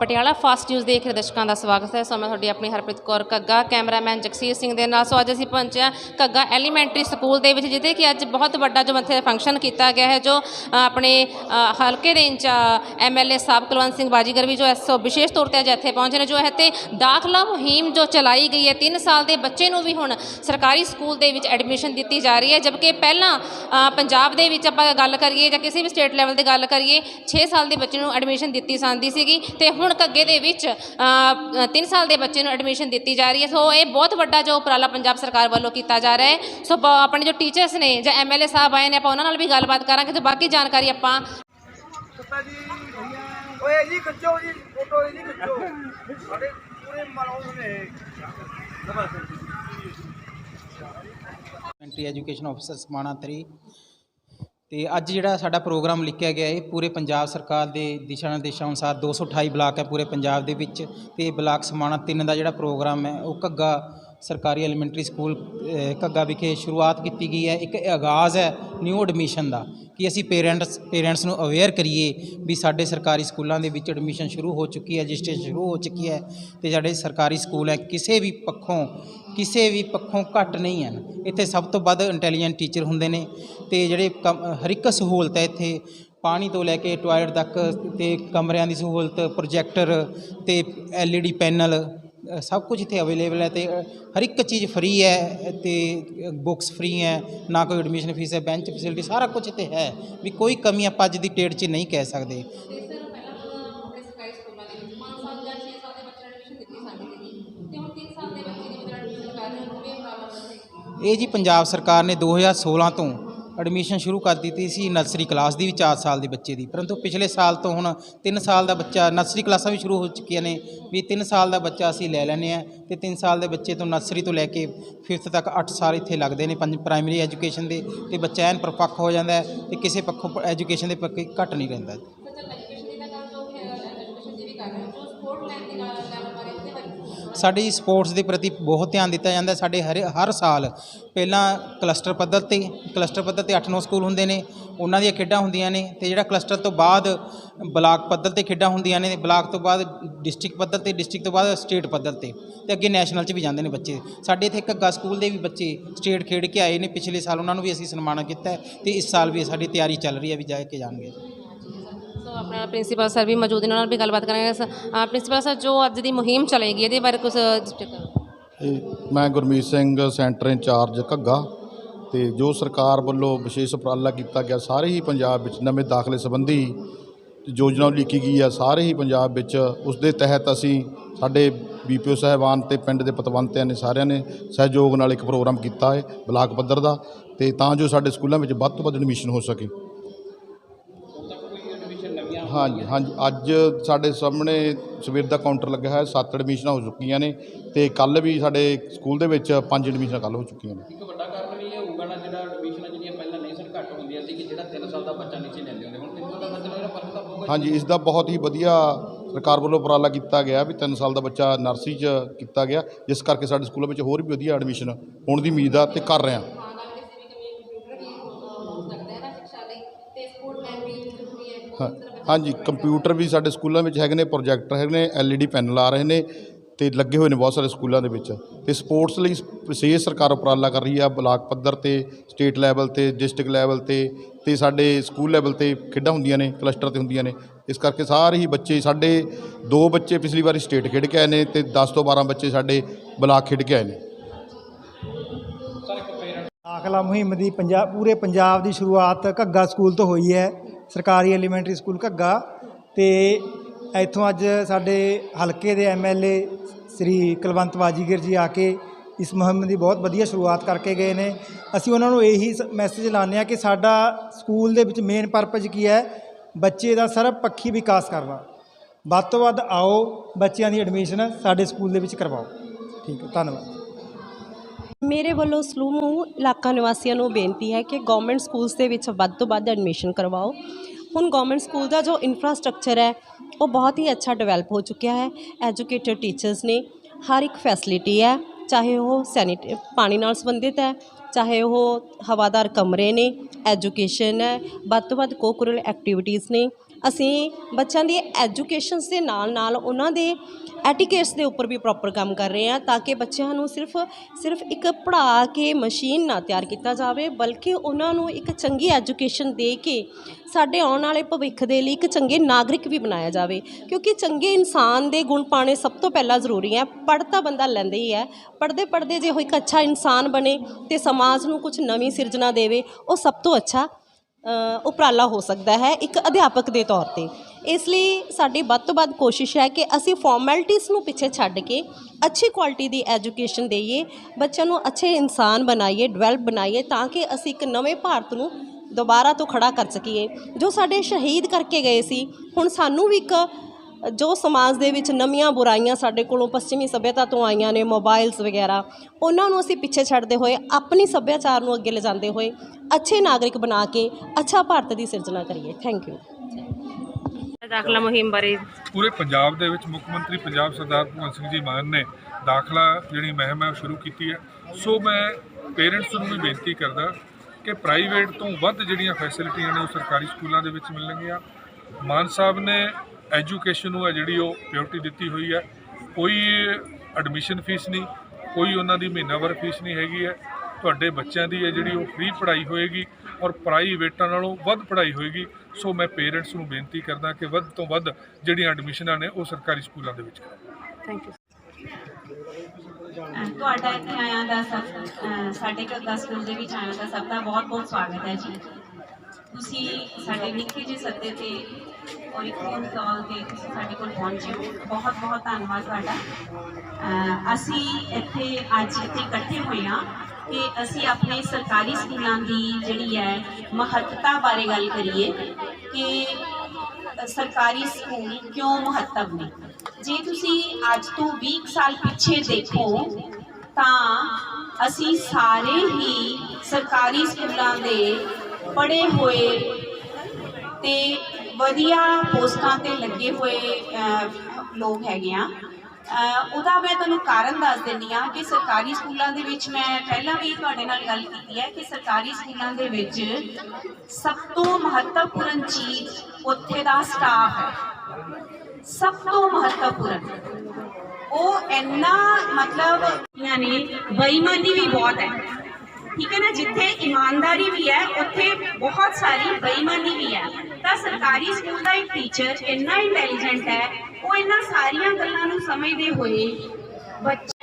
Patiala fast news ਦੇਖ ਰਹੇ ਦਰਸ਼ਕਾਂ ਦਾ ਸਵਾਗਤ ਹੈ। ਸੋ ਮੈਂ ਤੁਹਾਡੀ ਆਪਣੀ ਹਰਪ੍ਰੀਤ ਕੌਰ ਕੱਗਾ ਕੈਮਰਾਮੈਨ ਜਗਸੀਰ ਸਿੰਘ ਦੇ ਨਾਲ। ਸੋ ਅੱਜ ਅਸੀਂ ਪਹੁੰਚੇ ਹਾਂ ਕੱਗਾ ਐਲੀਮੈਂਟਰੀ ਸਕੂਲ ਦੇ ਵਿੱਚ, ਜਿੱਥੇ ਕਿ ਅੱਜ ਬਹੁਤ ਵੱਡਾ ਜੋ ਇੱਥੇ ਫੰਕਸ਼ਨ ਕੀਤਾ ਗਿਆ ਹੈ, ਜੋ ਆਪਣੇ ਹਲਕੇ ਦੇ ਇੰਚ ਐਮਐਲਏ ਸਾਹਿਬ ਕੁਲਵੰਤ ਸਿੰਘ ਬਾਜੀਗਰ ਵੀ ਜੋ ਇਸ ਵਿਸ਼ੇਸ਼ ਤੌਰ ਤੇ ਅੱਜ ਇੱਥੇ ਪਹੁੰਚੇ ਨੇ, ਜੋ ਇੱਥੇ ਦਾਖਲਾ ਮੁਹਿੰਮ ਜੋ ਚਲਾਈ ਗਈ ਹੈ। 3 ਸਾਲ ਦੇ ਬੱਚੇ ਨੂੰ ਵੀ ਹੁਣ ਸਰਕਾਰੀ ਸਕੂਲ ਦੇ ਵਿੱਚ ਐਡਮਿਸ਼ਨ ਦਿੱਤੀ ਜਾ ਰਹੀ ਹੈ, ਜਦਕਿ ਪਹਿਲਾਂ ਪੰਜਾਬ ਦੇ ਵਿੱਚ ਆਪਾਂ ਗੱਲ ਕਰੀਏ ਜਾਂ ਕਿਸੇ ਵੀ ਸਟੇਟ ਲੈਵਲ ਦੀ ਗੱਲ ਕਰੀਏ 6 ਸਾਲ ਦੇ ਬੱਚੇ ਨੂੰ ਐਡਮਿਸ਼ਨ ਦਿੱਤੀ ਜਾਂਦੀ ਸੀਗੀ ਤੇ ਹੁਣ ਕੱਗੇ ਦੇ ਵਿੱਚ 3 ਸਾਲ ਦੇ ਬੱਚੇ ਨੂੰ ਐਡਮਿਸ਼ਨ ਦਿੱਤੀ ਜਾ ਰਹੀ ਹੈ। ਸੋ ਇਹ ਬਹੁਤ ਵੱਡਾ ਜੋ ਉਪਰਾਲਾ ਪੰਜਾਬ ਸਰਕਾਰ ਵੱਲੋਂ ਕੀਤਾ ਜਾ ਰਿਹਾ ਹੈ। ਸੋ ਆਪਣੇ ਜੋ ਟੀਚਰਸ ਨੇ ਜਾਂ ਐਮਐਲਏ ਸਾਹਿਬ ਆਏ ਨੇ ਆਪਾਂ ਉਹਨਾਂ ਨਾਲ ਵੀ ਗੱਲਬਾਤ ਕਰਾਂਗੇ ਤੇ ਬਾਕੀ ਜਾਣਕਾਰੀ ਆਪਾਂ ਓਏ ਜੀ ਖਿੱਚੋ ਜੀ ਫੋਟੋ ਜੀ ਖਿੱਚੋ। ਸਾਡੇ ਪੂਰੇ ਮਲਾਉ ਨੇ। ਐਂਟਰੀ ਐਜੂਕੇਸ਼ਨ ਅਫਸਰ ਸਮਾਣਾ 3 ਤੇ ਅੱਜ ਜਿਹੜਾ ਸਾਡਾ ਪ੍ਰੋਗਰਾਮ ਲਿਖਿਆ ਗਿਆ, ਇਹ ਪੂਰੇ ਪੰਜਾਬ ਸਰਕਾਰ ਦੇ ਦਿਸ਼ਾ ਨਿਰਦੇਸ਼ਾਂ ਅਨੁਸਾਰ 228 ਬਲਾਕ ਹੈ ਪੂਰੇ ਪੰਜਾਬ ਦੇ ਵਿੱਚ ਤੇ ਬਲਾਕ ਸਮਾਣਾ 3 ਦਾ ਜਿਹੜਾ ਪ੍ਰੋਗਰਾਮ ਹੈ, ਉਹ ਘੱਗਾ ਸਰਕਾਰੀ ਐਲੀਮੈਂਟਰੀ ਸਕੂਲ ਘੱਗਾ ਵਿਖੇ ਸ਼ੁਰੂਆਤ ਕੀਤੀ ਗਈ ਹੈ। ਇੱਕ ਆਗਾਜ਼ ਹੈ ਨਿਊ ਐਡਮਿਸ਼ਨ ਦਾ ਕਿ ਅਸੀਂ ਪੇਰੈਂਟਸ ਪੇਰੈਂਟਸ ਨੂੰ ਅਵੇਅਰ ਕਰੀਏ ਵੀ ਸਾਡੇ ਸਰਕਾਰੀ ਸਕੂਲਾਂ ਦੇ ਵਿੱਚ ਐਡਮਿਸ਼ਨ ਸ਼ੁਰੂ ਹੋ ਚੁੱਕੀ ਹੈ, ਰਜਿਸਟ੍ਰੇਸ਼ਨ ਸ਼ੁਰੂ ਹੋ ਚੁੱਕੀ ਹੈ ਤੇ ਸਾਡੇ ਸਰਕਾਰੀ ਸਕੂਲ ਹੈ, ਕਿਸੇ ਵੀ ਪੱਖੋਂ, ਕਿਸੇ ਵੀ ਪੱਖੋਂ ਘੱਟ ਨਹੀਂ ਹਨ। ਇੱਥੇ ਸਭ ਤੋਂ ਵੱਧ ਇੰਟੈਲੀਜੈਂਟ ਟੀਚਰ ਹੁੰਦੇ ਨੇ ਤੇ ਜਿਹੜੇ ਕਮ- ਹਰ ਇੱਕ ਸਹੂਲਤ ਹੈ ਇੱਥੇ। ਪਾਣੀ ਤੋਂ ਲੈ ਕੇ ਟਾਇਲਟ ਤੱਕ ਤੇ ਕਮਰਿਆਂ ਦੀ ਸਹੂਲਤ, ਪ੍ਰੋਜੈਕਟਰ ਤੇ ਐਲਈਡੀ ਪੈਨਲ ਸਭ ਕੁਝ ਇੱਥੇ ਅਵੇਲੇਬਲ ਹੈ ਤੇ ਹਰ ਇੱਕ ਚੀਜ਼ ਫ੍ਰੀ ਹੈ ਤੇ ਬੁੱਕਸ ਫ੍ਰੀ ਹੈ ਨਾ ਕੋਈ ਐਡਮਿਸ਼ਨ ਫੀਸ ਹੈ ਬੈਂਚ ਫੈਸਿਲਿਟੀ ਸਾਰਾ ਕੁਝ ਇੱਥੇ ਹੈ ਵੀ ਕੋਈ ਕਮੀ ਆਪਾਂ ਅੱਜ ਦੀ ਡੇਟ 'ਚ ਨਹੀਂ ਕਹਿ ਸਕਦੇ। ਆਪਣੇ ਸਰਕਾਰੀ ਸਕੂਲਾਂ ਦੇ ਵਿੱਚ 5 ਸਾਲ ਜਾਂ 6 ਸਾਲ ਦੇ ਬੱਚੇ ਨੂੰ ਐਡਮਿਸ਼ਨ ਦਿੱਤੀ ਜਾਂਦੀ ਸੀਗੀ ਤੇ ਹੁਣ 3 ਸਾਲ ਦੇ ਬੱਚੇ ਦੀ ਮਤਲਬ ਐਡਮਿਸ਼ਨ ਕਰ ਰਹੇ ਹੋ ਵੀ ਉਪਰਾਲਾ ਇਹ ਜੀ ਪੰਜਾਬ ਸਰਕਾਰ ਨੇ 2016 ਤੋਂ ਐਡਮਿਸ਼ਨ ਸ਼ੁਰੂ ਕਰ ਦਿੱਤੀ ਸੀ ਨਰਸਰੀ ਕਲਾਸ ਦੀ ਵੀ 4 ਸਾਲ ਦੇ ਬੱਚੇ ਦੀ। ਪਰੰਤੂ ਪਿਛਲੇ ਸਾਲ ਤੋਂ ਹੁਣ 3 ਸਾਲ ਦਾ ਬੱਚਾ ਨਰਸਰੀ ਕਲਾਸਾਂ ਵੀ ਸ਼ੁਰੂ ਹੋ ਚੁੱਕੀਆਂ ਨੇ ਵੀ 3 ਸਾਲ ਦਾ ਬੱਚਾ ਅਸੀਂ ਲੈ ਲੈਂਦੇ ਆ ਤੇ 3 ਸਾਲ ਦੇ ਬੱਚੇ ਤੋਂ ਨਰਸਰੀ ਤੋਂ ਲੈ ਕੇ 5th ਤੱਕ 8 ਸਾਲ ਇੱਥੇ ਲੱਗਦੇ ਨੇ ਪੰਜ ਪ੍ਰਾਇਮਰੀ ਐਜੂਕੇਸ਼ਨ ਦੇ ਤੇ ਬੱਚਾ ਐਨ ਪਰਪੱਕ ਹੋ ਜਾਂਦਾ ਹੈ ਤੇ ਕਿਸੇ ਪੱਖੋਂ ਐਜੂਕੇਸ਼ਨ ਦੇ ਪੱਖੇ ਘੱਟ ਨਹੀਂ ਰਹਿੰਦਾ। ਐਜੂਕੇਸ਼ਨ ਦੀ ਤਾਂ ਗੱਲ ਜੋ ਐਜੂਕੇਸ਼ਨ ਦੀ ਵੀ ਕਰ ਰਹੇ ਹੋ। ਸਪੋਰਟ ਲੈਣ ਦੀ ਗੱਲ ਲੈਵਲ ਸਾਡੀ ਸਪੋਰਟਸ ਦੇ ਪ੍ਰਤੀ ਬਹੁਤ ਧਿਆਨ ਦਿੱਤਾ ਜਾਂਦਾ ਸਾਡੇ ਹਰ ਹਰ ਸਾਲ ਪਹਿਲਾਂ ਕਲਸਟਰ ਪੱਧਰ ਤੇ ਕਲਸਟਰ ਪੱਧਰ ਤੇ 8-9 ਸਕੂਲ ਹੁੰਦੇ ਨੇ, ਉਹਨਾਂ ਦੀਆਂ ਖੇਡਾਂ ਹੁੰਦੀਆਂ ਨੇ ਤੇ ਜਿਹੜਾ ਕਲਸਟਰ ਤੋਂ ਬਾਅਦ ਬਲਾਕ ਪੱਧਰ ਤੇ ਖੇਡਾਂ ਹੁੰਦੀਆਂ ਨੇ, ਬਲਾਕ ਤੋਂ ਬਾਅਦ ਡਿਸਟ੍ਰਿਕਟ ਪੱਧਰ ਤੇ, ਡਿਸਟ੍ਰਿਕਟ ਤੋਂ ਬਾਅਦ ਸਟੇਟ ਪੱਧਰ ਤੇ ਤੇ ਅੱਗੇ ਨੈਸ਼ਨਲ 'ਚ ਵੀ ਜਾਂਦੇ ਨੇ ਬੱਚੇ। ਸਾਡੇ ਇੱਥੇ ਘੱਗਾ ਸਕੂਲ ਦੇ ਵੀ ਬੱਚੇ ਸਟੇਟ ਖੇਡ ਕੇ ਆਏ ਨੇ, ਪਿਛਲੇ ਸਾਲ ਉਹਨਾਂ ਨੂੰ ਵੀ ਅਸੀਂ ਸਨਮਾਨਿਤ ਕੀਤਾ ਹੈ ਤੇ ਇਸ ਸਾਲ ਵੀ ਸਾਡੀ ਤਿਆਰੀ ਚੱਲ ਰਹੀ ਹੈ ਵੀ ਜਾ ਕੇ ਜਾਣਗੇ। ਸੋ ਆਪਣਾ ਪ੍ਰਿੰਸੀਪਲ ਸਰ ਵੀ ਮੌਜੂਦ ਨੇ, ਉਹਨਾਂ ਨਾਲ ਵੀ ਗੱਲਬਾਤ ਕਰਾਂਗੇ। ਪ੍ਰਿੰਸੀਪਲ ਸਰ, ਜੋ ਅੱਜ ਦੀ ਮੁਹਿੰਮ ਚਲੇਗੀ, ਇਹਦੇ ਬਾਰੇ ਕੁਝ ਮੈਂ ਗੁਰਮੀਤ ਸਿੰਘ, ਸੈਂਟਰ ਇੰਚਾਰਜ ਘੱਗਾ ਤੇ ਜੋ ਸਰਕਾਰ ਵੱਲੋਂ ਵਿਸ਼ੇਸ਼ ਉਪਰਾਲਾ ਕੀਤਾ ਗਿਆ, ਸਾਰੇ ਹੀ ਪੰਜਾਬ ਵਿੱਚ ਨਵੇਂ ਦਾਖਲੇ ਸੰਬੰਧੀ ਯੋਜਨਾ ਲਿਖੀ ਗਈ ਆ, ਸਾਰੇ ਹੀ ਪੰਜਾਬ ਵਿੱਚ ਉਸ ਦੇ ਤਹਿਤ ਅਸੀਂ ਸਾਡੇ ਬੀਪੀਓ ਸਾਹਿਬਾਨ ਤੇ ਪਿੰਡ ਦੇ ਪਤਵੰਤਿਆਂ ਨੇ ਸਾਰਿਆਂ ਨੇ ਸਹਿਯੋਗ ਨਾਲ ਇੱਕ ਪ੍ਰੋਗਰਾਮ ਕੀਤਾ ਹੈ ਬਲਾਕ ਪੱਧਰ ਦਾ ਤੇ ਤਾਂ ਜੋ ਸਾਡੇ ਸਕੂਲਾਂ ਵਿੱਚ ਵੱਧ ਤੋਂ ਵੱਧ ਐਡਮਿਸ਼ਨ ਹੋ ਸਕੇ। ਹਾਂਜੀ ਹਾਂਜੀ। ਅੱਜ ਸਾਡੇ ਸਾਹਮਣੇ ਸਵੇਰ ਦਾ ਕਾਊਂਟਰ ਲੱਗਾ ਹੈ ਸੱਤ ਐਡਮਿਸ਼ਨਾਂ ਹੋ ਚੁੱਕੀਆਂ ਨੇ ਤੇ ਕੱਲ ਵੀ ਸਾਡੇ ਸਕੂਲ ਦੇ ਵਿੱਚ ਪੰਜ ਐਡਮਿਸ਼ਨਾਂ ਕੱਲ ਹੋ ਚੁੱਕੀਆਂ ਨੇ। ਇੱਕ ਵੱਡਾ ਕਾਰਨ ਵੀ ਇਹ ਹੋਊਗਾ ਨਾ ਜਿਹੜਾ ਐਡਮਿਸ਼ਨਾਂ ਜਿਹੜੀਆਂ ਪਹਿਲਾਂ ਨਹੀਂ ਸਨ ਘੱਟ ਹੁੰਦੀਆਂ ਸੀ ਕਿ ਜਿਹੜਾ 3 ਸਾਲ ਦਾ ਬੱਚਾ ਨੀਚੇ ਲੈਂਦੇ ਹੁੰਦੇ। ਹੁਣ 3 ਸਾਲ ਦਾ ਬੱਚਾ ਜਿਹੜਾ ਫ਼ਰਕ ਤਾਂ ਪਊਗਾ ਹਾਂਜੀ ਇਸ ਦਾ ਬਹੁਤ ਹੀ ਵਧੀਆ ਸਰਕਾਰ ਵੱਲੋਂ ਉਪਰਾਲਾ ਕੀਤਾ ਗਿਆ ਵੀ 3 ਸਾਲ ਦਾ ਬੱਚਾ ਨਰਸਰੀ 'ਚ ਕੀਤਾ ਗਿਆ ਜਿਸ ਕਰਕੇ ਸਾਡੇ ਸਕੂਲਾਂ ਵਿੱਚ ਹੋਰ ਵੀ ਵਧੀਆ ਐਡਮਿਸ਼ਨ ਹੋਣ ਦੀ ਉਮੀਦ ਆ ਤੇ ਕਰ ਰਹੇ ਹਾਂ। ਹਾਂਜੀ, ਕੰਪਿਊਟਰ ਵੀ ਸਾਡੇ ਸਕੂਲਾਂ ਵਿੱਚ ਹੈਗੇ ਨੇ, ਪ੍ਰੋਜੈਕਟਰ ਹੈਗੇ ਨੇ, ਐਲਈਡੀ ਪੈਨਲ ਆ ਰਹੇ ਨੇ ਤੇ ਲੱਗੇ ਹੋਏ ਨੇ ਬਹੁਤ ਸਾਰੇ ਸਕੂਲਾਂ ਦੇ ਵਿੱਚ। ਤੇ ਸਪੋਰਟਸ ਲਈ ਵਿਸ਼ੇਸ਼ ਸਰਕਾਰ ਉਪਰਾਲਾ ਕਰ ਰਹੀ ਆ, ਬਲਾਕ ਪੱਧਰ ਤੇ, ਸਟੇਟ ਲੈਵਲ ਤੇ, ਡਿਸਟ੍ਰਿਕਟ ਲੈਵਲ ਤੇ ਤੇ ਸਾਡੇ ਸਕੂਲ ਲੈਵਲ ਤੇ ਖੇਡਾਂ ਹੁੰਦੀਆਂ ਨੇ, ਕਲਸਟਰ ਤੇ ਹੁੰਦੀਆਂ ਨੇ। ਇਸ ਕਰਕੇ ਸਾਰੇ ਹੀ ਬੱਚੇ, ਸਾਡੇ ਦੋ ਬੱਚੇ ਪਿਛਲੀ ਵਾਰੀ ਸਟੇਟ ਖੇਡ ਕੇ ਆਏ ਨੇ ਤੇ 10 ਤੋਂ 12 ਬੱਚੇ ਸਾਡੇ ਬਲਾਕ ਖੇਡ ਕੇ ਆਏ ਨੇ। ਦਾਖਲਾ ਮੁਹਿੰਮ ਦੀ ਪੰਜਾਬ ਪੂਰੇ ਪੰਜਾਬ ਦੀ ਸ਼ੁਰੂਆਤ ਘੱਗਾ ਸਕੂਲ ਤੋਂ ਹੋਈ ਹੈ। ਸਰਕਾਰੀ ਐਲੀਮੈਂਟਰੀ ਸਕੂਲ ਘੱਗਾ ਤੇ ਇੱਥੋਂ ਅੱਜ ਸਾਡੇ ਹਲਕੇ ਦੇ ਐਮਐਲਏ ਸ੍ਰੀ ਕੁਲਵੰਤ ਬਾਜੀਗਰ ਜੀ ਆ ਕੇ ਇਸ ਮੁਹਿੰਮ ਦੀ ਬਹੁਤ ਵਧੀਆ ਸ਼ੁਰੂਆਤ ਕਰਕੇ ਗਏ ਨੇ। ਅਸੀਂ ਉਹਨਾਂ ਨੂੰ ਇਹੀ ਮੈਸੇਜ ਲਾਉਂਦੇ ਆ ਕਿ ਸਾਡਾ ਸਕੂਲ ਦੇ ਵਿੱਚ ਮੇਨ ਪਰਪਸ ਕੀ ਹੈ? ਬੱਚੇ ਦਾ ਸਰਬ ਪੱਖੀ ਵਿਕਾਸ ਕਰਨਾ। ਵੱਧ ਤੋਂ ਵੱਧ ਆਓ, ਬੱਚਿਆਂ ਦੀ ਐਡਮਿਸ਼ਨ ਸਾਡੇ ਸਕੂਲ ਦੇ ਵਿੱਚ ਕਰਵਾਓ। ਠੀਕ ਹੈ, ਧੰਨਵਾਦ। ਮੇਰੇ ਵੱਲੋਂ ਸਲੂਮੂ ਇਲਾਕਾ ਨਿਵਾਸੀਆਂ ਨੂੰ ਬੇਨਤੀ ਹੈ ਕਿ ਗਵਰਨਮੈਂਟ ਸਕੂਲਸ ਦੇ ਵਿੱਚ ਵੱਧ ਤੋਂ ਵੱਧ ਐਡਮਿਸ਼ਨ ਕਰਵਾਓ। ਹੁਣ ਗਵਰਨਮੈਂਟ ਸਕੂਲ ਦਾ ਜੋ ਇਨਫਰਾਸਟ੍ਰਕਚਰ ਹੈ, ਉਹ ਬਹੁਤ ਹੀ ਅੱਛਾ ਡਿਵੈਲਪ ਹੋ ਚੁੱਕਿਆ ਹੈ। ਐਜੂਕੇਟਡ ਟੀਚਰਸ ਨੇ ਹਰ ਇੱਕ ਫੈਸਿਲਿਟੀ ਹੈ, ਚਾਹੇ ਉਹ ਸੈਨੀਟ ਪਾਣੀ ਨਾਲ ਸੰਬੰਧਿਤ ਹੈ, ਚਾਹੇ ਉਹ ਹਵਾਦਾਰ ਕਮਰੇ ਨੇ ਐਜੂਕੇਸ਼ਨ ਹੈ, ਵੱਧ ਤੋਂ ਵੱਧ ਕੋਕੂਲਰ ਐਕਟੀਵਿਟੀਜ਼ ਨੇ ਅਸੀਂ ਬੱਚਿਆਂ ਦੀ ਐਜੂਕੇਸ਼ਨਸ ਦੇ ਨਾਲ ਨਾਲ ਉਹਨਾਂ ਦੇ ਐਟੀਕੇਟਸ ਦੇ ਉੱਪਰ ਵੀ ਪ੍ਰੋਪਰ ਕੰਮ ਕਰ ਰਹੇ ਹਾਂ ਤਾਂ ਕਿ ਬੱਚਿਆਂ ਨੂੰ ਸਿਰਫ ਸਿਰਫ ਇੱਕ ਪੜ੍ਹਾ ਕੇ ਮਸ਼ੀਨ ਨਾ ਤਿਆਰ ਕੀਤਾ ਜਾਵੇ, ਬਲਕਿ ਉਹਨਾਂ ਨੂੰ ਇੱਕ ਚੰਗੀ ਐਜੂਕੇਸ਼ਨ ਦੇ ਕੇ ਸਾਡੇ ਆਉਣ ਵਾਲੇ ਭਵਿੱਖ ਦੇ ਲਈ ਇੱਕ ਚੰਗੇ ਨਾਗਰਿਕ ਵੀ ਬਣਾਇਆ ਜਾਵੇ। ਕਿਉਂਕਿ ਚੰਗੇ ਇਨਸਾਨ ਦੇ ਗੁਣ ਪਾਣੇ ਸਭ ਤੋਂ ਪਹਿਲਾਂ ਜ਼ਰੂਰੀ ਹੈ। ਪੜ੍ਹ ਤਾਂ ਬੰਦਾ ਲੈਂਦਾ ਹੀ ਹੈ। ਪੜ੍ਹਦੇ ਪੜ੍ਹਦੇ ਜੇ ਉਹ ਇੱਕ ਅੱਛਾ ਇਨਸਾਨ ਬਣੇ ਤੇ ਸਮਾਜ ਨੂੰ ਕੁਝ ਨਵੀਂ ਸਿਰਜਣਾ ਦੇਵੇ, ਉਹ ਸਭ ਤੋਂ ਅੱਛਾ ਉਪਰਾਲਾ ਹੋ ਸਕਦਾ ਹੈ ਇੱਕ ਅਧਿਆਪਕ ਦੇ ਤੌਰ ਤੇ। ਇਸ ਲਈ ਸਾਡੀ ਵੱਧ ਤੋਂ ਵੱਧ ਕੋਸ਼ਿਸ਼ ਹੈ ਕਿ ਅਸੀਂ ਫਾਰਮੈਲਿਟੀਜ਼ ਨੂੰ ਪਿੱਛੇ ਛੱਡ ਕੇ ਅੱਛੀ ਕੁਆਲਿਟੀ ਦੀ ਐਜੂਕੇਸ਼ਨ ਦੇਈਏ, ਬੱਚਿਆਂ ਨੂੰ ਅੱਛੇ ਇਨਸਾਨ ਬਣਾਈਏ ਡਿਵੈਲਪ ਬਣਾਈਏ, ਤਾਂ ਕਿ ਅਸੀਂ ਇੱਕ ਨਵੇਂ ਭਾਰਤ ਨੂੰ ਦੁਬਾਰਾ ਤੋਂ ਖੜਾ ਕਰ ਸਕੀਏ। ਜੋ ਸਾਡੇ ਸ਼ਹੀਦ ਕਰਕੇ ਗਏ ਸੀ, ਹੁਣ ਸਾਨੂੰ ਵੀ ਇੱਕ ਜੋ ਸਮਾਜ ਦੇ ਵਿੱਚ ਨਵੀਆਂ ਬੁਰਾਈਆਂ ਸਾਡੇ ਕੋਲੋਂ ਪੱਛਮੀ ਸੱਭਿਅਤਾ ਤੋਂ ਆਈਆਂ ਨੇ ਮੋਬਾਈਲਸ ਵਗੈਰਾ ਉਹਨਾਂ ਨੂੰ ਅਸੀਂ ਪਿੱਛੇ ਛੱਡਦੇ ਹੋਏ ਆਪਣੀ ਸੱਭਿਆਚਾਰ ਨੂੰ ਅੱਗੇ ਲਿਜਾਂਦੇ ਹੋਏ ਅੱਛੇ ਨਾਗਰਿਕ ਬਣਾ ਕੇ ਅੱਛਾ ਭਾਰਤ ਦੀ ਸਿਰਜਣਾ ਕਰੀਏ। ਥੈਂਕ ਯੂ ਦਾਖਲਾ ਮੁਹਿੰਮ ਬਾਰੇ। ਪੂਰੇ ਪੰਜਾਬ ਦੇ ਵਿੱਚ ਮੁੱਖ ਮੰਤਰੀ ਪੰਜਾਬ ਸਰਦਾਰ ਭਗਵੰਤ ਸਿੰਘ ਜੀ ਮਾਨ ਨੇ ਦਾਖਲਾ ਜਿਹੜੀ ਮੁਹਿੰਮ ਹੈ ਉਹ ਸ਼ੁਰੂ ਕੀਤੀ ਹੈ। ਸੋ ਮੈਂ ਪੇਰੈਂਟਸ ਨੂੰ ਵੀ ਬੇਨਤੀ ਕਰਦਾ ਕਿ ਪ੍ਰਾਈਵੇਟ ਤੋਂ ਵੱਧ ਜਿਹੜੀਆਂ ਫੈਸਿਲਿਟੀਆਂ ਨੇ ਉਹ ਸਰਕਾਰੀ ਸਕੂਲਾਂ ਦੇ ਵਿੱਚ ਮਿਲਣਗੀਆਂ। ਮਾਨ ਸਾਹਿਬ ਨੇ ਐਜੂਕੇਸ਼ਨ ਨੂੰ ਹੈ ਜਿਹੜੀ ਉਹ ਪ੍ਰਾਇੋਰਟੀ ਦਿੱਤੀ ਹੋਈ ਹੈ। ਕੋਈ ਐਡਮਿਸ਼ਨ ਫੀਸ ਨਹੀਂ ਕੋਈ ਉਹਨਾਂ ਦੀ ਮਹੀਨਾਵਾਰ ਫੀਸ ਨਹੀਂ ਹੈਗੀ ਹੈ। ਤੁਹਾਡੇ ਬੱਚਿਆਂ ਦੀ ਹੈ ਜਿਹੜੀ ਉਹ ਫ੍ਰੀ ਪੜ੍ਹਾਈ ਹੋਏਗੀ ਔਰ ਪ੍ਰਾਈਵੇਟਾਂ ਨਾਲੋਂ ਵੱਧ ਪੜ੍ਹਾਈ ਹੋਏਗੀ। ਸੋ ਮੈਂ ਪੇਰੈਂਟਸ ਨੂੰ ਬੇਨਤੀ ਕਰਦਾ ਕਿ ਵੱਧ ਤੋਂ ਵੱਧ ਜਿਹੜੀਆਂ ਐਡਮਿਸ਼ਨਾਂ ਨੇ ਉਹ ਸਰਕਾਰੀ ਸਕੂਲਾਂ ਦੇ ਵਿੱਚ ਕਰਾਓ ਥੈਂਕ ਯੂ ਤੁਹਾਡਾ ਇੱਥੇ ਆਇਆਂ ਦਾ ਸਾਡੇ ਘੱਗਾ ਸਕੂਲ ਦੇ ਵਿੱਚ ਆਇਆਂ ਦਾ ਸਭ ਦਾ ਬਹੁਤ ਬਹੁਤ ਸਵਾਗਤ ਹੈ ਜੀ। ਤੁਸੀਂ ਸਾਡੇ ਨਿੱਕੇ ਜਿਹੇ ਸੱਦੇ ਤੇ ਔਰ ਇੱਕ ਫੋਨ ਕਾਲ ਤੁਸੀਂ ਸਾਡੇ ਕੋਲ ਪਹੁੰਚੇ ਹੋ ਬਹੁਤ ਬਹੁਤ ਧੰਨਵਾਦ ਤੁਹਾਡਾ। ਅਸੀਂ ਇੱਥੇ ਅੱਜ ਇੱਥੇ ਇਕੱਠੇ ਹੋਏ ਹਾਂ ਕਿ ਅਸੀਂ ਆਪਣੇ ਸਰਕਾਰੀ ਸਕੂਲਾਂ ਦੀ ਜਿਹੜੀ ਹੈ ਮਹੱਤਤਾ ਬਾਰੇ ਗੱਲ ਕਰੀਏ ਕਿ ਸਰਕਾਰੀ ਸਕੂਲ ਕਿਉਂ ਮਹੱਤਵ ਨੇ। ਜੇ ਤੁਸੀਂ ਅੱਜ ਤੋਂ 20 ਕੁ ਸਾਲ ਪਿੱਛੇ ਦੇਖੋ, ਤਾਂ ਅਸੀਂ ਸਾਰੇ ਹੀ ਸਰਕਾਰੀ ਸਕੂਲਾਂ ਦੇ ਪੜ੍ਹੇ ਹੋਏ ਤੇ ਵਧੀਆ ਪੋਸਟਾਂ ਤੇ ਲੱਗੇ ਹੋਏ ਲੋਕ ਹੈਗੇ ਆ। ਉਹਦਾ ਮੈਂ ਤੁਹਾਨੂੰ ਕਾਰਨ ਦੱਸ ਦਿੰਦੀ ਆ ਕਿ ਸਰਕਾਰੀ ਸਕੂਲਾਂ ਦੇ ਵਿੱਚ ਮੈਂ ਪਹਿਲਾਂ ਵੀ ਤੁਹਾਡੇ ਨਾਲ ਗੱਲ ਕੀਤੀ ਹੈ ਕਿ ਸਰਕਾਰੀ ਸਕੂਲਾਂ ਦੇ ਵਿੱਚ ਸਭ ਤੋਂ ਮਹੱਤਵਪੂਰਨ ਚੀਜ਼ ਉੱਥੇ ਦਾ ਸਟਾਫ ਹੈ। ਸਭ ਤੋਂ ਮਹੱਤਵਪੂਰਨ। ਉਹ ਇੰਨਾ ਮਤਲਬ ਯਾਨੀ ਬੇਈਮਾਨੀ ਵੀ ਬਹੁਤ ਹੈ। ਠੀਕ ਹੈ ਨਾ? ਜਿੱਥੇ ਇਮਾਨਦਾਰੀ ਵੀ ਹੈ, ਉੱਥੇ ਬਹੁਤ ਸਾਰੀ ਬੇਈਮਾਨੀ ਵੀ ਹੈ। ਤਾਂ ਸਰਕਾਰੀ ਸਕੂਲ ਦਾ ਇੱਕ ਟੀਚਰ ਇੰਨਾ ਇੰਟੈਲੀਜੈਂਟ ਹੈ, ਉਹ ਇਹਨਾਂ ਸਾਰੀਆਂ ਗੱਲਾਂ ਨੂੰ ਸਮਝਦੇ ਹੋਏ ਬੱਚੇ